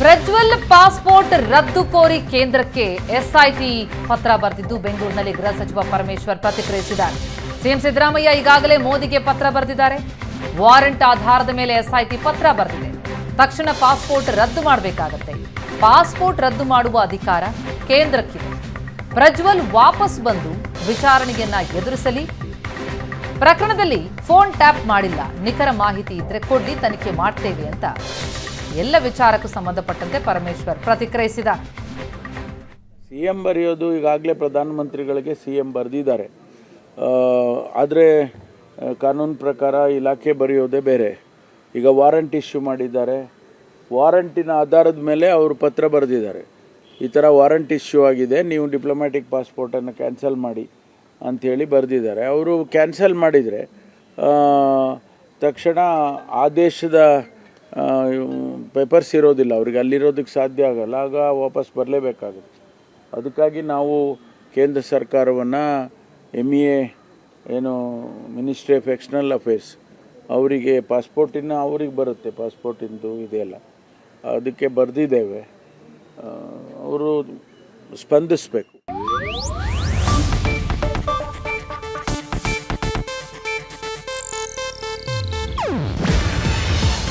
Prajwal passport ರದ್ದು ಕೋರಿ ಕೇಂದ್ರಕ್ಕೆ ಎಸ್ಐಟಿ ಪತ್ರ ಬರೆದಿದ್ದು ಬೆಂಗಳೂರಿನಲ್ಲಿ ಗೃಹ ಸಚಿವ ಪರಮೇಶ್ವರ್ ಪ್ರತಿಕ್ರಿಯಿಸಿದ್ದಾರೆ. ಸಿಎಂ ಸಿದ್ದರಾಮಯ್ಯ ಈಗಾಗಲೇ ಮೋದಿಗೆ ಪತ್ರ ಬರೆದಿದ್ದಾರೆ. ವಾರಂಟ್ ಆಧಾರದ ಮೇಲೆ ಎಸ್ಐಟಿ ಪತ್ರ ಬರೆದಿದೆ. ತಕ್ಷಣ ಪಾಸ್ಪೋರ್ಟ್ ರದ್ದು ಮಾಡಬೇಕಾಗತ್ತೆ. ಪಾಸ್ಪೋರ್ಟ್ ರದ್ದು ಮಾಡುವ ಅಧಿಕಾರ ಕೇಂದ್ರಕ್ಕಿದೆ. ಪ್ರಜ್ವಲ್ ವಾಪಸ್ ಬಂದು ವಿಚಾರಣೆಯನ್ನ ಎದುರಿಸಲಿ. ಪ್ರಕರಣದಲ್ಲಿ ಫೋನ್ ಟ್ಯಾಪ್ ಮಾಡಿಲ್ಲ. ನಿಖರ ಮಾಹಿತಿ ಇದ್ರೆ ಕೊಡ್ಲಿ, ತನಿಖೆ ಮಾಡ್ತೇವೆ ಅಂತ. ಎಲ್ಲ ವಿಚಾರಕ್ಕೂ ಸಂಬಂಧಪಟ್ಟಂತೆ ಪರಮೇಶ್ವರ್ ಪ್ರತಿಕ್ರಿಯಿಸಿದ್ದಾರೆ ಸಿ ಎಂ ಬರೆಯೋದು ಈಗಾಗಲೇ ಪ್ರಧಾನಮಂತ್ರಿಗಳಿಗೆ ಸಿ ಎಂ ಬರೆದಿದ್ದಾರೆ ಆದರೆ ಕಾನೂನು ಪ್ರಕಾರ ಇಲಾಖೆ ಬರೆಯೋದೇ ಬೇರೆ. ಈಗ ವಾರಂಟ್ ಇಶ್ಯೂ ಮಾಡಿದ್ದಾರೆ. ವಾರಂಟಿನ ಆಧಾರದ ಮೇಲೆ ಅವರು ಪತ್ರ ಬರೆದಿದ್ದಾರೆ. ಈ ಥರ ವಾರಂಟ್ ಇಶ್ಯೂ ಆಗಿದೆ, ನೀವು ಡಿಪ್ಲೊಮ್ಯಾಟಿಕ್ ಪಾಸ್ಪೋರ್ಟನ್ನು ಕ್ಯಾನ್ಸಲ್ ಮಾಡಿ ಅಂಥೇಳಿ ಬರೆದಿದ್ದಾರೆ. ಅವರು ಕ್ಯಾನ್ಸಲ್ ಮಾಡಿದರೆ ತಕ್ಷಣ ಆ ದೇಶದ ಪೇಪರ್ಸ್ ಇರೋದಿಲ್ಲ, ಅವ್ರಿಗೆ ಅಲ್ಲಿರೋದಕ್ಕೆ ಸಾಧ್ಯ ಆಗಲ್ಲ, ಆಗ ವಾಪಸ್ ಬರಲೇಬೇಕಾಗುತ್ತೆ. ಅದಕ್ಕಾಗಿ ನಾವು ಕೇಂದ್ರ ಸರ್ಕಾರವನ್ನು ಎಂ ಇ ಎ ಏನು ಮಿನಿಸ್ಟ್ರಿ ಆಫ್ ಎಕ್ಸ್ಟರ್ನಲ್ ಅಫೇರ್ಸ್ ಅವರಿಗೆ ಪಾಸ್ಪೋರ್ಟಿನ ಅವ್ರಿಗೆ ಬರುತ್ತೆ, ಪಾಸ್ಪೋರ್ಟಿಂದು ಇದೆಯಲ್ಲ ಅದಕ್ಕೆ ಬರೆದಿದ್ದೇವೆ. ಅವರು ಸ್ಪಂದಿಸಬೇಕು.